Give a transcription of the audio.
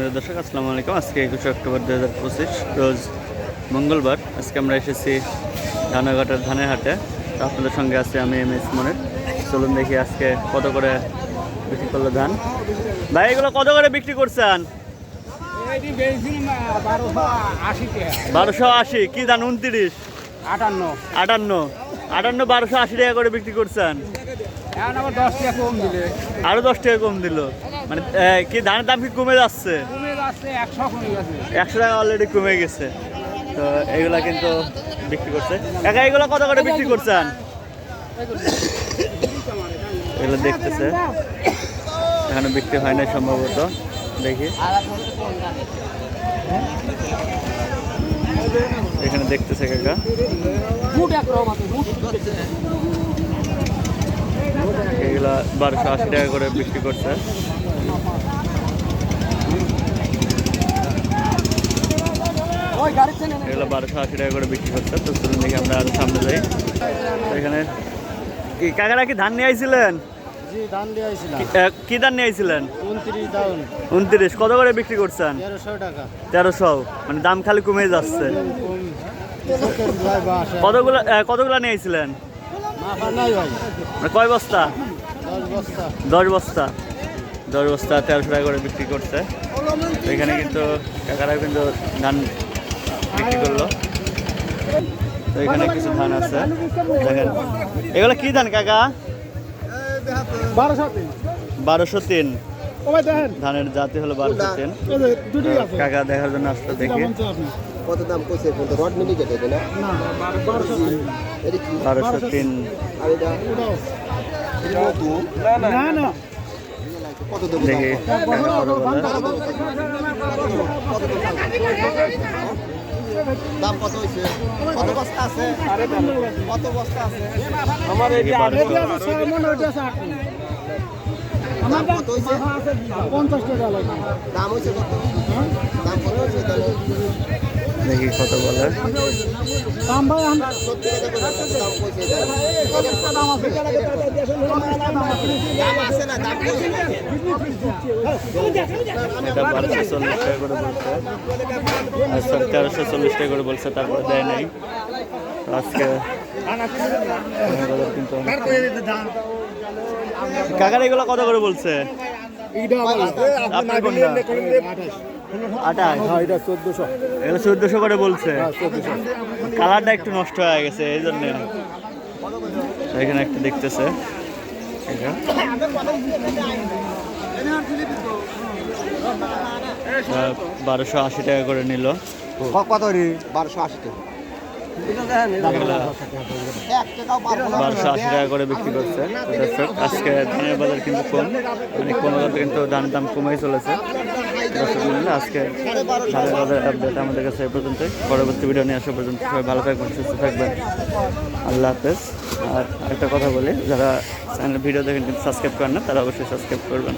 প্রিয় দর্শক আসসালামু আলাইকুম। আজকে একুশে অক্টোবর দু হাজার পঁচিশ রোজ মঙ্গলবার। আজকে আমরা এসেছি ধানাঘাটার ধানের হাটে আপনাদের সঙ্গে আছি আমি এম এস মনের। চলুন দেখি আজকে কত করে বিক্রি করল ধান। ভাই এগুলো কত করে বিক্রি করছেন? বারোশো আশি কি ধান? উনত্রিশ? আটান্ন। আটান্ন আটান্ন বারোশো আশি টাকা করে বিক্রি করছেন। দশ টাকা কম দিলে। আরও দশ টাকা কম দিল। মানে কি ধানের দাম কি কমে যাচ্ছে? একশো টাকা অলরেডি কমে গেছে। তো এগুলা কিন্তু বিক্রি করছে। একা এগুলো কত করে বিক্রি করছেন? এগুলো দেখতেছে। এখানে বিক্রি হয় না সম্ভবত। দেখি। এখানে দেখতেছে কাকা। এগুলা বারোশো আশি টাকা করে বিক্রি করছে। বারোশো আশি টাকা করে বিক্রি করছে। তো চলুন দেখি আমরা আরও সামনে যাই। এখানে কি কাকারা কি ধান নিয়ে আইছিলেন? ধান দিয়েছিলাম কি- ধান নিয়ে আইছিলেন? উনত্রিশ কত করে বিক্রি করছেন? তেরোশো টাকা। মানে দাম খালি কমে যাচ্ছে। কতগুলো নিয়ে আইছিলেন? মানে কয় বস্তা? দশ বস্তা। দশ বস্তা। তেরোশো টাকা করে বিক্রি করছে। এখানে কিন্তু কাকারা কিন্তু ধান বিক্রি করল। তো এখানে কিছু ধান আছে। দেখেন। এগুলো কি ধান কাকা? বারোশো তিন। ধানের জাতি হলো বারোশো তিন। কাকা দেখার জন্য আসলে দেখি। কত দাম কইছে বলতে রড মিলি কেটে দেয় না? এটা কি বারোশো তিন। আর এটা এটা না না কত দেবো দেখি দাম কত হয়েছে কত বস্তা আছে? কত বস্তা আছে? আমার বারোশো দাম কত হয়েছে পঞ্চাশ টাকা লাগে। দাম হয়েছে কত? দাম কত? দেখি কত বলে? এটা বারোশো চল্লিশ টাকা করে বলছে। আর সব তেরোশো চল্লিশ টাকা করে বলছে তারপরে দেয় নাই। আজকে কিন্তু কাকার এগুলো কত করে বলছে? আপনার আঠাশ। এটা চোদ্দশো। এগুলো চোদ্দশো করে বলছে। কালারটা একটু নষ্ট হয়ে গেছে এই জন্য। এখানে একটা দেখতেছে। আহ, বারোশো আশি টাকা করে নিল। কত বারোশো আশি টাকা। বারোশো আশি টাকা করে বিক্রি করছে। আজকে ধানের বাজার কিন্তু কম। মানে কোনো কিন্তু ধানের দাম কমেই চলেছে। আজকে ধানের বাজার আপডেট আমাদের কাছে এই পর্যন্তই। পরবর্তী ভিডিও নিয়ে আসা পর্যন্ত সবাই ভালো থাকবেন, সুস্থ থাকবেন। আল্লাহ হাফেজ। আর একটা কথা বলি, যারা চ্যানেল ভিডিও দেখেন কিন্তু সাবস্ক্রাইব করেন না, তারা অবশ্যই সাবস্ক্রাইব করবেন।